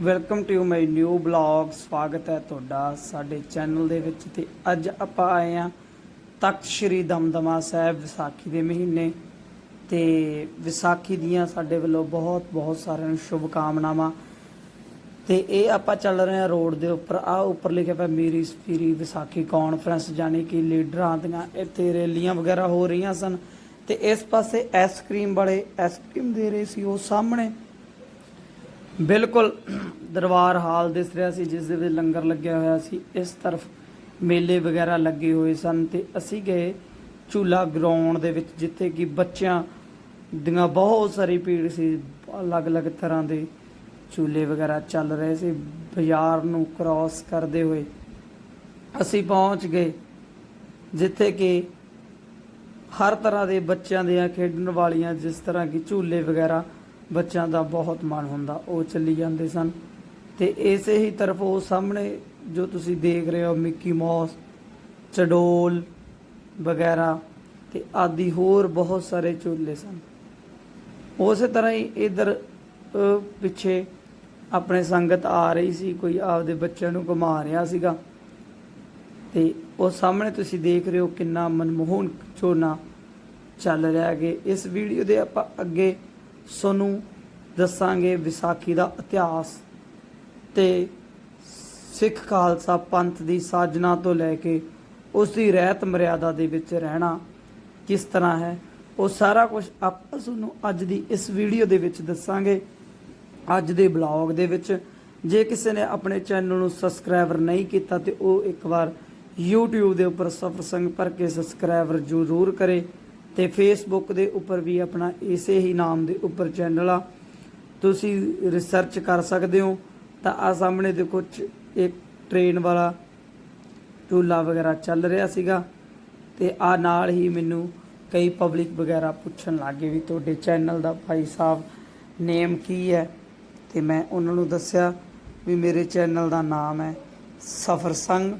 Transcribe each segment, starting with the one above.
Welcome to my new blog ਸਵਾਗਤ ਹੈ ਤੁਹਾਡਾ ਸਾਡੇ ਚੈਨਲ ਦੇ ਵਿੱਚ ਤੇ ਅੱਜ ਆਪਾਂ ਆਏ ਆ ਤਖਤ ਸ੍ਰੀ ਦਮਦਮਾ ਸਾਹਿਬ ਵਿਸਾਖੀ ਦੇ ਮਹੀਨੇ ਤੇ ਵਿਸਾਖੀ ਦੀਆਂ ਸਾਡੇ ਵੱਲੋਂ ਬਹੁਤ ਬਹੁਤ ਸਾਰਿਆਂ ਨੂੰ ਸ਼ੁਭ ਕਾਮਨਾਵਾਂ ਤੇ ਇਹ ਆਪਾਂ ਚੱਲ ਰਹੇ ਆ ਰੋਡ ਦੇ ਉੱਪਰ। ਆ ਉੱਪਰ ਲਿਖਿਆ ਪਿਆ, ਮੇਰੀ ਸਪੀਰੀ ਵਿਸਾਖੀ ਕਾਨਫਰੰਸ ਜਾਣੀ ਕਿ ਲੀਡਰਾਂ ਦੀਆਂ ਇੱਥੇ ਰੈਲੀਆਂ ਵਗੈਰਾ ਹੋ ਰਹੀਆਂ ਸਨ। ਤੇ ਇਸ ਪਾਸੇ ਆਈਸਕ੍ਰੀਮ ਵਾਲੇ ਆਈਸਕ੍ਰੀਮ ਦੇ ਰਹੇ ਸੀ ਉਹ ਸਾਹਮਣੇ। ਬਿਲਕੁਲ ਦਰਬਾਰ ਹਾਲ ਦਿਸ ਰਿਹਾ ਸੀ, ਜਿਸ ਦੇ ਵਿੱਚ ਲੰਗਰ ਲੱਗਿਆ ਹੋਇਆ ਸੀ। ਇਸ ਤਰਫ ਮੇਲੇ ਵਗੈਰਾ ਲੱਗੇ ਹੋਏ ਸਨ ਤੇ ਅਸੀਂ ਗਏ ਝੂਲਾ ਗਰਾਊਂਡ ਦੇ ਵਿੱਚ, ਜਿੱਥੇ ਕਿ ਬੱਚਿਆਂ ਦੀਆਂ ਬਹੁਤ ਸਾਰੀ ਭੀੜ ਸੀ। ਅਲੱਗ-ਅਲੱਗ ਤਰ੍ਹਾਂ ਦੇ ਝੂਲੇ ਵਗੈਰਾ ਚੱਲ ਰਹੇ ਸੀ। ਬਾਜ਼ਾਰ ਨੂੰ ਕ੍ਰਾਸ ਕਰਦੇ ਹੋਏ ਅਸੀਂ ਪਹੁੰਚ ਗਏ, ਜਿੱਥੇ ਕਿ ਹਰ ਤਰ੍ਹਾਂ ਦੇ ਬੱਚਿਆਂ ਦੀਆਂ ਖੇਡਣ ਵਾਲੀਆਂ, ਜਿਸ ਤਰ੍ਹਾਂ ਕਿ ਝੂਲੇ ਵਗੈਰਾ ਬੱਚਿਆਂ ਦਾ ਬਹੁਤ ਮਨ ਹੁੰਦਾ, ਉਹ ਚੱਲੀ ਜਾਂਦੇ ਸਨ। ਤੇ ਇਸੇ ਹੀ ਤਰਫ ਉਹ ਸਾਹਮਣੇ ਜੋ ਤੁਸੀਂ ਦੇਖ ਰਹੇ ਹੋ, ਮਿੱਕੀ ਮਾਊਸ ਚਡੋਲ ਵਗੈਰਾ ਤੇ ਆਦਿ ਹੋਰ ਬਹੁਤ ਸਾਰੇ ਝੂਲੇ ਸਨ। ਉਸੇ ਤਰ੍ਹਾਂ ਹੀ ਇਧਰ ਪਿੱਛੇ ਆਪਣੇ ਸੰਗਤ ਆ ਰਹੀ ਸੀ, ਕੋਈ ਆਪਦੇ ਬੱਚਿਆਂ ਨੂੰ ਘੁਮਾ ਰਿਹਾ ਸੀਗਾ। ਤੇ ਉਹ ਸਾਹਮਣੇ ਤੁਸੀਂ ਦੇਖ ਰਹੇ ਹੋ ਕਿੰਨਾ ਮਨਮੋਹਨ ਝੋਨਾ ਚੱਲ ਰਿਹਾ ਹੈ ਕਿ ਇਸ ਵੀਡੀਓ ਦੇ ਆਪਾਂ ਅੱਗੇ ਤੁਹਾਨੂੰ ਦੱਸਾਂਗੇ ਵਿਸਾਖੀ ਦਾ ਇਤਿਹਾਸ ਤੇ ਸਿੱਖ ਖਾਲਸਾ ਪੰਥ ਦੀ ਸਾਜਨਾ ਤੋਂ ਲੈ ਕੇ ਉਸ ਦੀ ਰਹਿਤ ਮਰਿਆਦਾ ਦੇ ਵਿੱਚ ਰਹਿਣਾ ਕਿਸ ਤਰ੍ਹਾਂ ਹੈ, ਉਹ ਸਾਰਾ ਕੁਝ ਆਪਾਂ ਤੁਹਾਨੂੰ ਅੱਜ ਦੀ ਇਸ ਵੀਡੀਓ ਦੇ ਵਿੱਚ ਦੱਸਾਂਗੇ। ਅੱਜ ਦੇ ਬਲੌਗ ਦੇ ਵਿੱਚ ਜੇ ਕਿਸੇ ਨੇ ਆਪਣੇ ਚੈਨਲ ਨੂੰ ਸਬਸਕ੍ਰਾਈਬਰ ਨਹੀਂ ਕੀਤਾ ਤੇ ਉਹ ਇੱਕ ਵਾਰ YouTube ਦੇ ਉੱਪਰ ਸਫਰ ਸੰਗ ਭਰ ਕੇ ਸਬਸਕ੍ਰਾਈਬਰ ਜ਼ਰੂਰ ਕਰੇ। ਤੇ ਫੇਸਬੁੱਕ ਦੇ ਉੱਪਰ ਵੀ ਆਪਣਾ ਇਸੇ ਹੀ ਨਾਮ ਦੇ ਉੱਪਰ ਚੈਨਲ ਆ। ਤੁਸੀਂ ਰਿਸਰਚ ਕਰ ਸਕਦੇ ਹੋ। ਤਾਂ ਆ ਸਾਹਮਣੇ ਦੇਖੋ ਇੱਕ ਟ੍ਰੇਨ ਵਾਲਾ ਝੂਲਾ ਵਗੈਰਾ ਚੱਲ ਰਿਹਾ ਸੀਗਾ। ਤੇ ਆ ਨਾਲ ਹੀ ਮੈਨੂੰ ਕਈ ਪਬਲਿਕ ਵਗੈਰਾ ਪੁੱਛਣ ਲੱਗੇ ਵੀ ਤੁਹਾਡੇ ਚੈਨਲ ਦਾ ਭਾਈ ਸਾਹਿਬ ਨੇਮ ਕੀ ਹੈ? ਤੇ ਮੈਂ ਉਹਨਾਂ ਨੂੰ ਦੱਸਿਆ ਵੀ ਮੇਰੇ ਚੈਨਲ ਦਾ ਨਾਮ ਹੈ ਸਫਰ ਸੰਗ।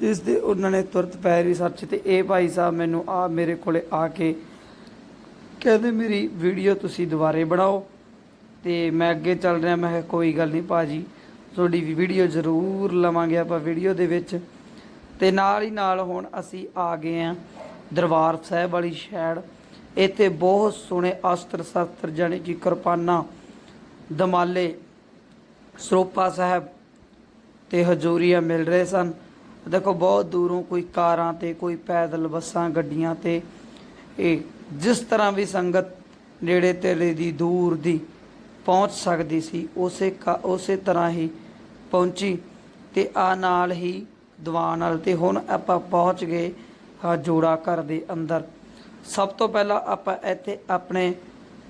ਜਿਸ ਦੇ ਉਹਨਾਂ ਨੇ ਤੁਰਤ ਪੈ ਰਿਸਰਚ ਤੇ ਇਹ ਭਾਈ ਸਾਹਿਬ ਮੈਨੂੰ ਆ ਮੇਰੇ ਕੋਲੇ ਆ ਕੇ ਕਹਿੰਦੇ, ਮੇਰੀ ਵੀਡੀਓ ਤੁਸੀਂ ਦੁਬਾਰੇ ਬਣਾਓ ਤੇ ਮੈਂ ਅੱਗੇ ਚੱਲ ਰਿਹਾ। ਮੈਂ ਕਿਹਾ, ਕੋਈ ਗੱਲ ਨਹੀਂ ਭਾਜੀ, ਤੁਹਾਡੀ ਵੀਡੀਓ ਜ਼ਰੂਰ ਲਵਾਂਗੇ ਆਪਾਂ ਵੀਡੀਓ ਦੇ ਵਿੱਚ। ਤੇ ਨਾਲ ਹੀ ਨਾਲ ਹੁਣ ਅਸੀਂ ਆ ਗਏ ਆਂ ਦਰਬਾਰ ਸਾਹਿਬ ਵਾਲੀ ਸ਼ੈਡ ਇੱਥੇ ਬਹੁਤ ਸੋਹਣੇ ਅਸਤਰ ਸ਼ਸਤਰ, ਜਾਣੀ ਕਿ ਕਿਰਪਾਨਾਂ, ਦਮਾਲੇ, ਸਰੋਪਾ ਸਾਹਿਬ ਤੇ ਹਜੂਰੀਆ ਮਿਲ ਰਹੇ ਸਨ। ਦੇਖੋ, ਬਹੁਤ ਦੂਰੋਂ ਕੋਈ ਕਾਰਾਂ ਤੇ, ਕੋਈ ਪੈਦਲ ਬੱਸਾਂ, ਗੱਡੀਆਂ ਤੇ। ਇਹ ਜਿਸ ਤਰ੍ਹਾਂ ਵੀ ਸੰਗਤ ਨੇੜੇ ਤੇੜੇ ਦੀ, ਦੂਰ ਦੀ ਪਹੁੰਚ ਸਕਦੀ ਸੀ, ਉਸੇ ਕਾ- ਉਸੇ ਤਰ੍ਹਾਂ ਹੀ ਪਹੁੰਚੀ ਤੇ ਆ ਨਾਲ ਹੀ ਦੀਵਾਨ ਨਾਲ ਤੇ ਹੁਣ ਆਪਾਂ ਪਹੁੰਚ ਗਏ ਹਾਂ ਜੋੜਾ ਘਰ ਦੇ ਅੰਦਰ। ਸਭ ਤੋਂ ਪਹਿਲਾਂ ਆਪਾਂ ਇੱਥੇ ਆਪਣੇ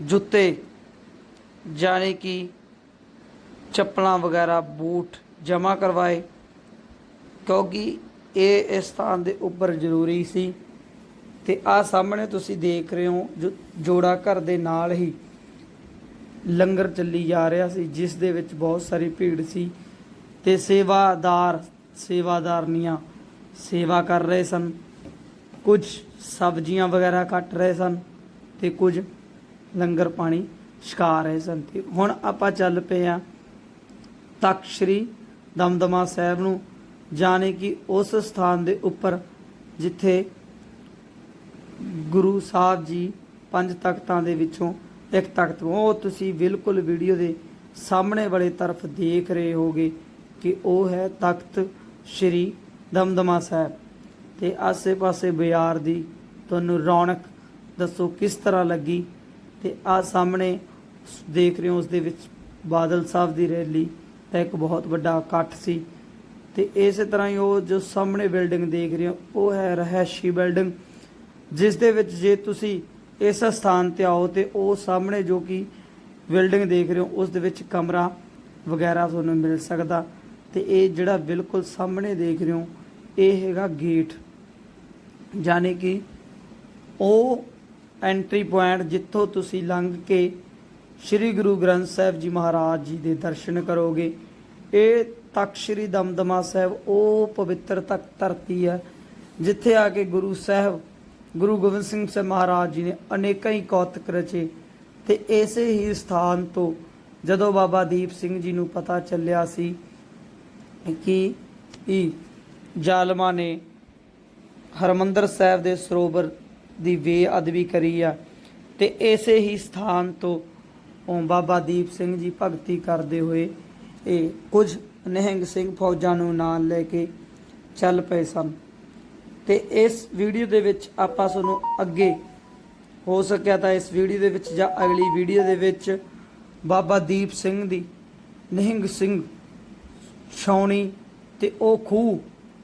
ਜੁੱਤੇ, ਜਾਣੇ ਕਿ ਚੱਪਲਾਂ ਵਗੈਰਾ, ਬੂਟ ਜਮ੍ਹਾਂ ਕਰਵਾਏ, ਕਿਉਂਕਿ ਇਹ ਇਸ ਸਥਾਨ ਦੇ ਉੱਪਰ ਜ਼ਰੂਰੀ ਸੀ। ਤੇ ਆ ਸਾਹਮਣੇ ਤੁਸੀਂ ਦੇਖ ਰਹੇ ਹੋ, ਜੋ ਜੋੜਾ ਘਰ ਦੇ ਨਾਲ ਹੀ ਲੰਗਰ ਚੱਲੀ ਜਾ ਰਿਹਾ ਸੀ, ਜਿਸ ਦੇ ਵਿੱਚ ਬਹੁਤ ਸਾਰੀ ਭੀੜ ਸੀ। ਤੇ ਸੇਵਾਦਾਰ ਸੇਵਾਦਾਰਨੀਆਂ ਸੇਵਾ ਕਰ ਰਹੇ ਸਨ। ਕੁਝ ਸਬਜ਼ੀਆਂ ਵਗੈਰਾ ਕੱਟ ਰਹੇ ਸਨ ਤੇ ਕੁਝ ਲੰਗਰ ਪਾਣੀ ਛਕਾ ਰਹੇ ਸਨ। ਤੇ ਹੁਣ ਆਪਾਂ ਚੱਲ ਪਏ ਆ ਤਖਤ ਸ੍ਰੀ ਦਮਦਮਾ ਸਾਹਿਬ ਨੂੰ, ਜਾਣੇ ਕਿ ਉਸ ਸਥਾਨ ਦੇ ਉੱਪਰ ਜਿੱਥੇ ਗੁਰੂ ਸਾਹਿਬ ਜੀ ਪੰਜ ਤਖਤਾਂ ਦੇ ਵਿੱਚੋਂ ਇੱਕ ਤਖਤ ਉਹ ਤੁਸੀਂ ਬਿਲਕੁਲ ਵੀਡੀਓ ਦੇ ਸਾਹਮਣੇ ਵਾਲੇ ਤਰਫ ਦੇਖ ਰਹੇ ਹੋਗੇ ਕਿ ਉਹ ਹੈ ਤਖਤ ਸ੍ਰੀ ਦਮਦਮਾ ਸਾਹਿਬ। ਤੇ ਆਸੇ-ਪਾਸੇ ਬਾਜ਼ਾਰ ਦੀ ਤੁਹਾਨੂੰ ਰੌਣਕ ਦੱਸੋ ਕਿਸ ਤਰ੍ਹਾਂ ਲੱਗੀ। ਤੇ ਆ ਸਾਹਮਣੇ ਦੇਖ ਰਹੇ ਹੋ, ਉਸ ਦੇ ਵਿੱਚ ਬਾਦਲ ਸਾਹਿਬ ਦੀ ਰੈਲੀ ਤਾਂ ਇੱਕ ਬਹੁਤ ਵੱਡਾ ਇਕੱਠ ਸੀ। ਤੇ ਇਸੇ ਤਰ੍ਹਾਂ ਹੀ ਉਹ ਜੋ ਸਾਹਮਣੇ ਬਿਲਡਿੰਗ ਦੇਖ ਰਹੇ ਹੋ, ਉਹ ਹੈ ਰਹਿਸ਼ੀ ਬਿਲਡਿੰਗ, ਜਿਸ ਦੇ ਵਿੱਚ ਜੇ ਤੁਸੀਂ ਇਸ ਸਥਾਨ ਤੇ ਆਓ ਤੇ ਉਹ ਸਾਹਮਣੇ ਜੋ ਕਿ ਬਿਲਡਿੰਗ ਦੇਖ ਰਹੇ ਹੋ, ਉਸ ਦੇ ਵਿੱਚ ਕਮਰਾ ਵਗੈਰਾ ਤੁਹਾਨੂੰ ਮਿਲ ਸਕਦਾ। ਤੇ ਇਹ ਜਿਹੜਾ ਬਿਲਕੁਲ ਸਾਹਮਣੇ ਦੇਖ ਰਹੇ ਹੋ, ਇਹ ਹੈਗਾ ਗੇਟ। ਯਾਨੀ ਕਿ ਉਹ ਐਂਟਰੀ ਪੁਆਇੰਟ ਜਿੱਥੋਂ ਤੁਸੀਂ ਲੰਘ ਕੇ ਸ੍ਰੀ ਗੁਰੂ ਗ੍ਰੰਥ ਸਾਹਿਬ ਜੀ ਮਹਾਰਾਜ ਜੀ ਦੇ ਦਰਸ਼ਨ ਕਰੋਗੇ। ਇਹ ਤਖਤ ਸ੍ਰੀ ਦਮਦਮਾ ਸਾਹਿਬ, ਉਹ ਪਵਿੱਤਰ ਤਖਤ ਧਰਤੀ ਹੈ, ਜਿੱਥੇ ਆ ਕੇ ਗੁਰੂ ਸਾਹਿਬ, ਗੁਰੂ ਗੋਬਿੰਦ ਸਿੰਘ ਸਾਹਿਬ ਮਹਾਰਾਜ ਜੀ ਨੇ ਅਨੇਕਾਂ ਹੀ ਕੌਤਕ ਰਚੇ ਤੇ ਇਸੇ ਹੀ ਸਥਾਨ ਤੋਂ ਜਦੋਂ ਬਾਬਾ ਦੀਪ ਸਿੰਘ ਜੀ ਨੂੰ ਪਤਾ ਚੱਲਿਆ ਸੀ ਕਿ ਇਹ ਜ਼ਾਲਮਾਂ ਨੇ ਹਰਮੰਦਰ ਸਾਹਿਬ ਦੇ ਸਰੋਵਰ ਦੀ ਬੇਅਦਬੀ ਕਰੀ ਆ ਤੇ ਇਸੇ ਹੀ ਸਥਾਨ ਤੋਂ ਉਹ ਬਾਬਾ ਦੀਪ ਸਿੰਘ ਜੀ ਭਗਤੀ ਕਰਦੇ ਹੋਏ ਇਹ ਕੁਝ ਨਿਹੰਗ ਸਿੰਘ ਫੌਜਾਂ ਨੂੰ ਨਾਲ ਲੈ ਕੇ ਚੱਲ ਪਏ ਸਨ। ਤੇ ਇਸ ਵੀਡੀਓ ਦੇ ਵਿੱਚ ਆਪਾਂ ਤੁਹਾਨੂੰ ਅੱਗੇ ਹੋ ਸਕਿਆ ਤਾਂ ਇਸ ਵੀਡੀਓ ਦੇ ਵਿੱਚ ਜਾਂ ਅਗਲੀ ਵੀਡੀਓ ਦੇ ਵਿੱਚ ਬਾਬਾ ਦੀਪ ਸਿੰਘ ਦੀ ਨਿਹੰਗ ਸਿੰਘ ਛਾਉਣੀ ਤੇ ਉਹ ਖੂਹ,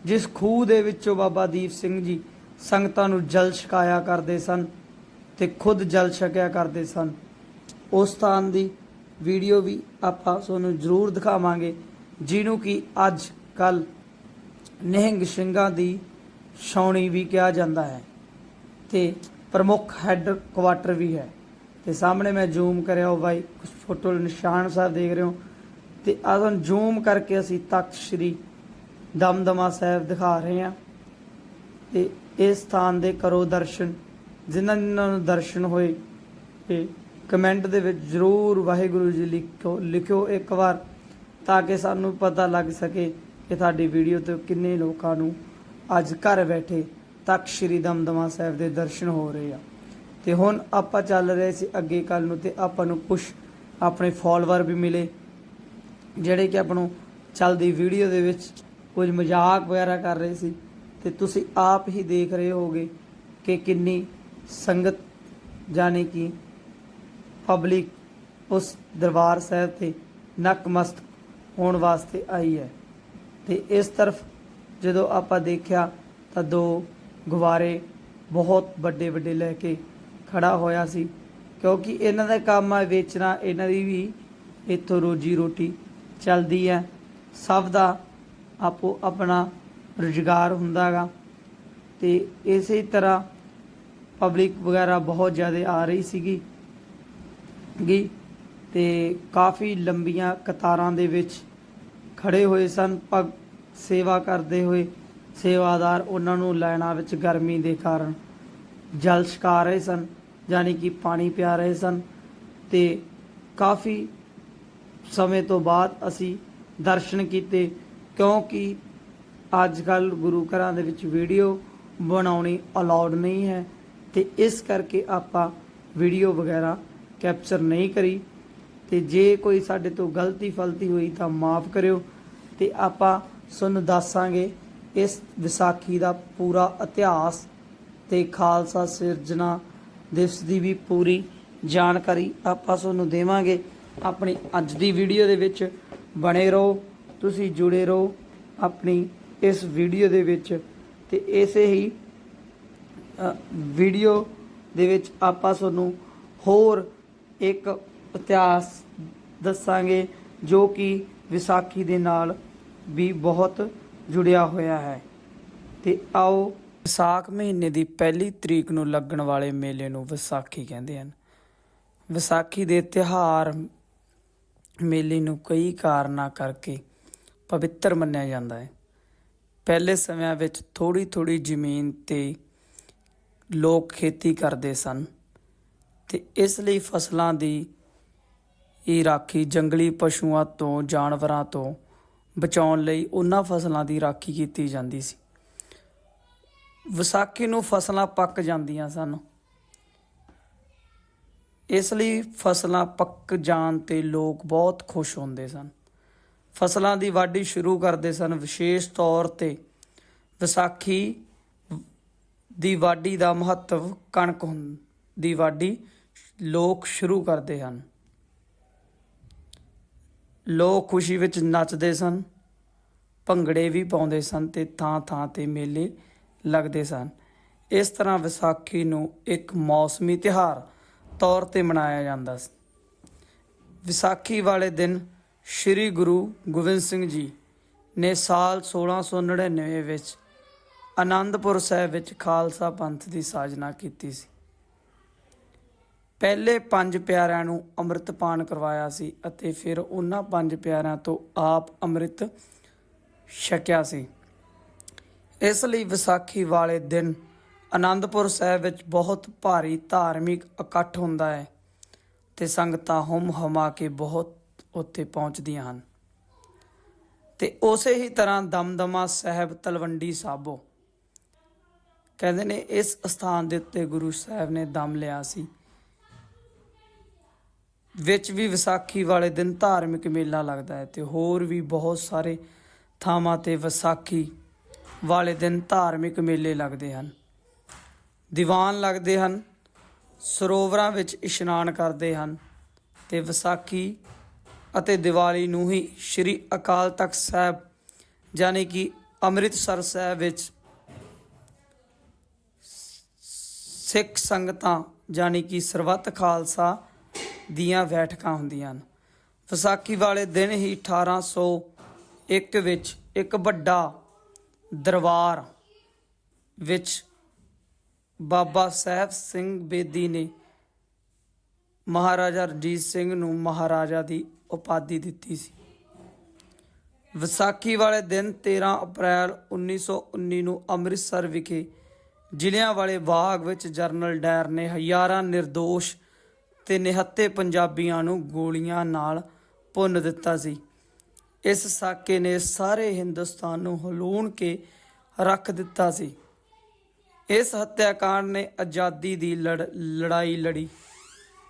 ਜਿਸ ਖੂਹ ਦੇ ਵਿੱਚੋਂ ਬਾਬਾ ਦੀਪ ਸਿੰਘ ਜੀ ਸੰਗਤਾਂ ਨੂੰ ਜਲ ਛਕਾਇਆ ਕਰਦੇ ਸਨ ਤੇ ਖੁਦ ਜਲ ਛਕਿਆ ਕਰਦੇ ਸਨ ਉਸ ਸਥਾਨ ਦੀ ਵੀਡੀਓ ਵੀ ਆਪਾਂ ਤੁਹਾਨੂੰ ਜ਼ਰੂਰ ਦਿਖਾਵਾਂਗੇ, ਜਿਹਨੂੰ ਕਿ ਅੱਜ ਕੱਲ ਨਿਹੰਗ ਸਿੰਘਾਂ ਦੀ ਛਾਉਣੀ ਵੀ ਕਿਹਾ ਜਾਂਦਾ ਹੈ ਤੇ ਪ੍ਰਮੁੱਖ ਹੈੱਡ ਕੁਆਟਰ ਵੀ ਹੈ। ਤੇ ਸਾਹਮਣੇ ਮੈਂ ਜ਼ੂਮ ਕਰਿਆ ਉਹ ਬਾਈ ਕੁਝ ਫੋਟੋ ਨਿਸ਼ਾਨ ਸਾਹਿਬ ਦੇਖ ਰਹੇ ਹੋ। ਤੇ ਆਹ ਜ਼ੂਮ ਕਰਕੇ ਅਸੀਂ ਤਖਤ ਸ੍ਰੀ ਦਮਦਮਾ ਸਾਹਿਬ ਦਿਖਾ ਰਹੇ ਹਾਂ। ਤੇ ਇਸ ਸਥਾਨ ਦੇ ਕਰੋ ਦਰਸ਼ਨ, ਜਿਨ੍ਹਾਂ ਜਿਨ੍ਹਾਂ ਨੂੰ ਦਰਸ਼ਨ ਹੋਏ, ਤੇ ਕਮੈਂਟ ਦੇ ਵਿੱਚ ਜ਼ਰੂਰ ਵਾਹਿਗੁਰੂ ਜੀ ਲਿਖੋ, ਲਿਖਿਓ ਇੱਕ ਵਾਰ, ਤਾਂ ਕਿ ਸਾਨੂੰ ਪਤਾ ਲੱਗ ਸਕੇ ਕਿ ਤੁਹਾਡੀ ਵੀਡੀਓ ਤੋਂ ਕਿੰਨੇ ਲੋਕਾਂ ਨੂੰ ਅੱਜ ਘਰ ਬੈਠੇ ਤੱਕ ਸ੍ਰੀ ਦਮਦਮਾ ਸਾਹਿਬ ਦੇ ਦਰਸ਼ਨ ਹੋ ਰਹੇ ਆ। ਤੇ ਹੁਣ ਆਪਾਂ ਚੱਲ ਰਹੇ ਸੀ ਅੱਗੇ ਕੱਲ ਨੂੰ, ਤੇ ਆਪਾਂ ਨੂੰ ਕੁਝ ਆਪਣੇ ਫਾਲੋਅਰ ਵੀ ਮਿਲੇ, ਜਿਹੜੇ ਕਿ ਆਪਾਂ ਨੂੰ ਚੱਲਦੀ ਵੀਡੀਓ ਦੇ ਵਿੱਚ ਕੁਝ ਮਜ਼ਾਕ ਵਗੈਰਾ ਕਰ ਰਹੇ ਸੀ। ਤੇ ਤੁਸੀਂ ਆਪ ਹੀ ਦੇਖ ਰਹੇ ਹੋਗੇ ਕਿ ਕਿੰਨੀ ਸੰਗਤ, ਜਾਣੇ ਕਿ ਪਬਲਿਕ ਉਸ ਦਰਬਾਰ ਸਾਹਿਬ ਤੇ ਨਕਮਸਤ ਹੋਣ ਵਾਸਤੇ ਆਈ ਹੈ। ਤੇ ਇਸ ਤਰਫ ਜਦੋਂ ਆਪਾਂ ਦੇਖਿਆ ਤਾਂ ਦੋ ਗੁਬਾਰੇ ਬਹੁਤ ਵੱਡੇ ਵੱਡੇ ਲੈ ਕੇ ਖੜਾ ਹੋਇਆ ਸੀ, ਕਿਉਂਕਿ ਇਹਨਾਂ ਦਾ ਕੰਮ ਹੈ ਵੇਚਣਾ, ਇਹਨਾਂ ਦੀ ਵੀ ਇੱਥੋਂ ਰੋਜੀ ਰੋਟੀ ਚੱਲਦੀ ਹੈ। ਸਭ ਦਾ ਆਪੋ ਆਪਣਾ ਰੁਜ਼ਗਾਰ ਹੁੰਦਾਗਾ ਤੇ ਇਸੇ ਤਰ੍ਹਾਂ ਪਬਲਿਕ ਵਗੈਰਾ ਬਹੁਤ ਜ਼ਿਆਦਾ ਆ ਰਹੀ ਸੀਗੀ। ਗੀ ਤੇ ਕਾਫੀ ਲੰਬੀਆਂ ਕਤਾਰਾਂ ਦੇ ਵਿੱਚ ਖੜੇ ਹੋਏ ਸਨ ਭਗ ਸੇਵਾ ਕਰਦੇ ਹੋਏ ਸੇਵਾਦਾਰ ਉਹਨਾਂ ਨੂੰ ਲੈਣਾ ਵਿੱਚ ਗਰਮੀ ਦੇ ਕਾਰਨ ਜਲ ਛਕਾ ਰਹੇ ਸਨ, ਯਾਨੀ ਕਿ ਪਾਣੀ ਪਿਆ ਰਹੇ ਸਨ ਤੇ ਕਾਫੀ ਸਮੇਂ ਤੋਂ ਬਾਅਦ ਅਸੀਂ ਦਰਸ਼ਨ ਕੀਤੇ ਕਿਉਂਕਿ ਅੱਜ ਕੱਲ ਗੁਰੂ ਘਰਾਂ ਦੇ ਵਿੱਚ ਵੀਡੀਓ ਬਣਾਉਣੀ ਅਲਾਉਡ ਨਹੀਂ ਹੈ ਤੇ ਇਸ ਕਰਕੇ ਆਪਾਂ ਵੀਡੀਓ ਵਗੈਰਾ ਕੈਪਚਰ ਨਹੀਂ ਕਰੀ ਤੇ ਜੇ ਕੋਈ ਸਾਡੇ ਤੋਂ ਗਲਤੀ ਫਲਤੀ ਹੋਈ ਤਾਂ ਮਾਫ ਕਰਿਓ ਤੇ ਆਪਾਂ ਤੁਹਾਨੂੰ ਦੱਸਾਂਗੇ ਇਸ ਵਿਸਾਖੀ ਦਾ ਪੂਰਾ ਇਤਿਹਾਸ ਤੇ ਖਾਲਸਾ ਸਿਰਜਣਾ ਦਿਵਸ ਦੀ ਵੀ ਪੂਰੀ ਜਾਣਕਾਰੀ ਆਪਾਂ ਤੁਹਾਨੂੰ ਦੇਵਾਂਗੇ। ਆਪਣੀ ਅੱਜ ਦੀ ਵੀਡੀਓ ਦੇ ਵਿੱਚ ਬਣੇ ਰਹੋ, ਤੁਸੀਂ ਜੁੜੇ ਰਹੋ ਆਪਣੀ ਇਸ ਵੀਡੀਓ ਦੇ ਵਿੱਚ ਤੇ ਇਸੇ ਹੀ ਵੀਡੀਓ ਦੇ ਵਿੱਚ ਆਪਾਂ ਤੁਹਾਨੂੰ ਹੋਰ ਇੱਕ ਇਤਿਹਾਸ ਦੱਸਾਂਗੇ ਜੋ ਕਿ ਵਿਸਾਖੀ ਦੇ ਨਾਲ ਵੀ ਬਹੁਤ ਜੁੜਿਆ ਹੋਇਆ ਹੈ। ਤੇ ਆਓ ਵਿਸਾਖ ਮਹੀਨੇ ਦੀ ਪਹਿਲੀ ਤਰੀਕ ਨੂੰ ਲੱਗਣ ਵਾਲੇ ਮੇਲੇ ਨੂੰ ਵਿਸਾਖੀ ਕਹਿੰਦੇ ਹਨ। ਵਿਸਾਖੀ ਦੇ ਤਿਹਾਰ ਮੇਲੇ ਨੂੰ ਕਈ ਕਾਰਨਾਂ ਕਰਕੇ ਪਵਿੱਤਰ ਮੰਨਿਆ ਜਾਂਦਾ ਹੈ। ਪਹਿਲੇ ਸਮਿਆਂ ਵਿੱਚ ਥੋੜੀ ਥੋੜੀ ਜ਼ਮੀਨ ਤੇ ਲੋਕ ਖੇਤੀ ਕਰਦੇ ਸਨ। ਤੇ ਇਸ ਲਈ ਫਸਲਾਂ ਦੀ ਇਹ ਰਾਖੀ ਜੰਗਲੀ ਪਸ਼ੂਆਂ ਤੋਂ, ਜਾਨਵਰਾਂ ਤੋਂ ਬਚਾਉਣ ਲਈ ਉਹਨਾਂ ਫਸਲਾਂ ਦੀ ਰਾਖੀ ਕੀਤੀ ਜਾਂਦੀ ਸੀ। ਵਿਸਾਖੀ ਨੂੰ ਫਸਲਾਂ ਪੱਕ ਜਾਂਦੀਆਂ ਸਨ। ਇਸ ਲਈ ਫਸਲਾਂ ਪੱਕ ਜਾਣ ਤੇ ਲੋਕ ਬਹੁਤ ਖੁਸ਼ ਹੁੰਦੇ ਸਨ। ਫਸਲਾਂ ਦੀ ਵਾਢੀ ਸ਼ੁਰੂ ਕਰਦੇ ਸਨ। ਵਿਸ਼ੇਸ਼ ਤੌਰ ਤੇ ਵਿਸਾਖੀ ਦੀ ਵਾਢੀ ਦਾ ਮਹੱਤਵ ਕਣਕ ਹੁੰ- ਦੀ ਵਾਢੀ ਲੋਕ ਸ਼ੁਰੂ ਕਰਦੇ ਹਨ। ਲੋਕ ਖੁਸ਼ੀ ਵਿੱਚ ਨੱਚਦੇ ਸਨ, ਭੰਗੜੇ ਵੀ ਪਾਉਂਦੇ ਸਨ ਤੇ ਥਾਂ ਥਾਂ ਤੇ ਮੇਲੇ ਲੱਗਦੇ ਸਨ। ਇਸ ਤਰ੍ਹਾਂ ਵਿਸਾਖੀ ਨੂੰ ਇੱਕ ਮੌਸਮੀ ਤਿਉਹਾਰ ਤੌਰ ਤੇ ਮਨਾਇਆ ਜਾਂਦਾ ਸੀ। ਵਿਸਾਖੀ ਵਾਲੇ ਦਿਨ ਸ੍ਰੀ ਗੁਰੂ ਗੋਬਿੰਦ ਸਿੰਘ ਜੀ ਨੇ ਸਾਲ 1699 ਵਿੱਚ ਆਨੰਦਪੁਰ ਸਾਹਿਬ ਵਿੱਚ ਖਾਲਸਾ ਪੰਥ ਦੀ ਸਾਜਨਾ ਕੀਤੀ ਸੀ। ਪਹਿਲੇ ਪੰਜ ਪਿਆਰਿਆਂ ਨੂੰ ਅੰਮ੍ਰਿਤ ਪਾਨ ਕਰਵਾਇਆ ਸੀ ਅਤੇ ਫਿਰ ਉਹਨਾਂ ਪੰਜ ਪਿਆਰਿਆਂ ਤੋਂ ਆਪ ਅੰਮ੍ਰਿਤ ਛਕਿਆ ਸੀ। ਇਸ ਲਈ ਵਿਸਾਖੀ ਵਾਲੇ ਦਿਨ ਆਨੰਦਪੁਰ ਸਾਹਿਬ ਵਿੱਚ ਬਹੁਤ ਭਾਰੀ ਧਾਰਮਿਕ ਇਕੱਠ ਹੁੰਦਾ ਹੈ ਤੇ ਸੰਗਤਾਂ ਹੁਮ ਹਮਾ ਕੇ ਬਹੁਤ ਉੱਥੇ ਪਹੁੰਚਦੀਆਂ ਹਨ। ਤੇ ਉਸੇ ਹੀ ਤਰ੍ਹਾਂ ਦਮਦਮਾ ਸਾਹਿਬ ਤਲਵੰਡੀ ਸਾਬੋ। ਕਹਿੰਦੇ ਨੇ ਇਸ ਸਥਾਨ ਦੇ ਉੱਤੇ ਗੁਰੂ ਸਾਹਿਬ ਨੇ ਦਮ ਲਿਆ ਸੀ। ਵਿੱਚ ਵੀ ਵਿਸਾਖੀ ਵਾਲੇ ਦਿਨ ਧਾਰਮਿਕ ਮੇਲਾ ਲੱਗਦਾ ਹੈ ਤੇ ਹੋਰ ਵੀ ਬਹੁਤ ਸਾਰੇ ਥਾਵਾਂ ਤੇ ਵਿਸਾਖੀ ਵਾਲੇ ਦਿਨ ਧਾਰਮਿਕ ਮੇਲੇ ਲੱਗਦੇ ਹਨ। ਦੀਵਾਨ ਲੱਗਦੇ ਹਨ, ਸਰੋਵਰਾਂ ਵਿੱਚ ਇਸ਼ਨਾਨ ਕਰਦੇ ਹਨ ਤੇ ਵਿਸਾਖੀ ਅਤੇ ਦੀਵਾਲੀ ਨੂੰ ਹੀ ਸ੍ਰੀ ਅਕਾਲ ਤਖਤ ਸਾਹਿਬ ਯਾਨੀ ਕਿ ਅੰਮ੍ਰਿਤਸਰ ਸਾਹਿਬ ਵਿੱਚ ਸਿੱਖ ਸੰਗਤਾਂ ਯਾਨੀ ਕਿ ਸਰਬੱਤ ਖਾਲਸਾ ਦੀਆਂ ਬੈਠਕਾਂ ਹੁੰਦੀਆਂ ਹਨ। ਵਿਸਾਖੀ ਵਾਲੇ ਦਿਨ ਹੀ 1801 ਵਿੱਚ ਇੱਕ ਵੱਡਾ ਦਰਬਾਰ ਵਿੱਚ ਬਾਬਾ ਸਾਹਿਬ ਸਿੰਘ ਬੇਦੀ ਨੇ ਮਹਾਰਾਜਾ ਰਣਜੀਤ ਸਿੰਘ ਨੂੰ ਮਹਾਰਾਜਾ ਦੀ ਉਪਾਧੀ ਦਿੱਤੀ ਸੀ। ਵਿਸਾਖੀ ਵਾਲੇ ਦਿਨ 13 ਅਪ੍ਰੈਲ 1919 ਨੂੰ ਅੰਮ੍ਰਿਤਸਰ ਵਿਖੇ ਜ਼ਿਲ੍ਹਿਆਂ ਵਾਲੇ ਬਾਗ ਵਿੱਚ ਜਰਨਲ ਡਾਇਰ ਨੇ ਹਜ਼ਾਰਾਂ ਨਿਰਦੋਸ਼ ਤੇ ਨਿਹੱਤੇ ਪੰਜਾਬੀਆਂ ਨੂੰ ਗੋਲੀਆਂ ਨਾਲ ਭੁੰਨ ਦਿੱਤਾ ਸੀ। ਇਸ ਸਾਕੇ ਨੇ ਸਾਰੇ ਹਿੰਦੁਸਤਾਨ ਨੂੰ ਹਲੂਣ ਕੇ ਰੱਖ ਦਿੱਤਾ ਸੀ। ਇਸ ਹੱਤਿਆਕਾਂਡ ਨੇ ਆਜ਼ਾਦੀ ਦੀ ਲੜ- ਲੜਾਈ ਲੜੀ।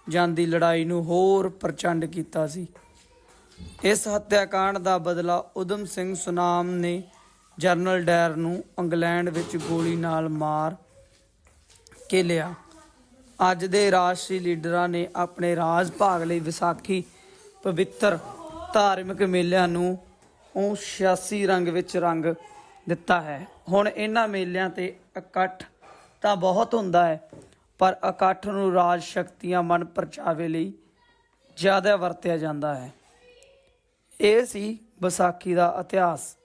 ਜਾਂਦੀ ਲੜਾਈ ਨੂੰ ਹੋਰ ਪ੍ਰਚੰਡ ਕੀਤਾ ਸੀ। ਇਸ ਹੱਤਿਆਕਾਂਡ ਦਾ ਬਦਲਾ ਉਦਮ ਸਿੰਘ ਸੁਨਾਮ ਨੇ ਜਰਨਲ ਡਾਇਰ ਨੂੰ ਇੰਗਲੈਂਡ ਵਿੱਚ ਗੋਲੀ ਨਾਲ ਮਾਰ ਕੇ ਲਿਆ। ਅੱਜ ਦੇ ਰਾਸ਼ਟਰੀ ਲੀਡਰਾਂ ਨੇ ਆਪਣੇ ਰਾਜ ਭਾਗ ਲਈ ਵਿਸਾਖੀ, ਪਵਿੱਤਰ ਧਾਰਮਿਕ ਮੇਲਿਆਂ ਨੂੰ ਉਹ 86 ਰੰਗ ਵਿੱਚ ਰੰਗ ਦਿੱਤਾ ਹੈ। ਹੁਣ ਇਹਨਾਂ ਮੇਲਿਆਂ ਤੇ ਇਕੱਠ ਤਾਂ ਬਹੁਤ ਹੁੰਦਾ ਹੈ, ਪਰ ਇਕੱਠ ਨੂੰ ਰਾਜ ਸ਼ਕਤੀਆਂ, ਮਨ ਪਰਚਾਵੇ ਲਈ ਜ਼ਿਆਦਾ ਵਰਤਿਆ ਜਾਂਦਾ ਹੈ। ਇਹ ਸੀ ਵਿਸਾਖੀ ਦਾ ਇਤਿਹਾਸ।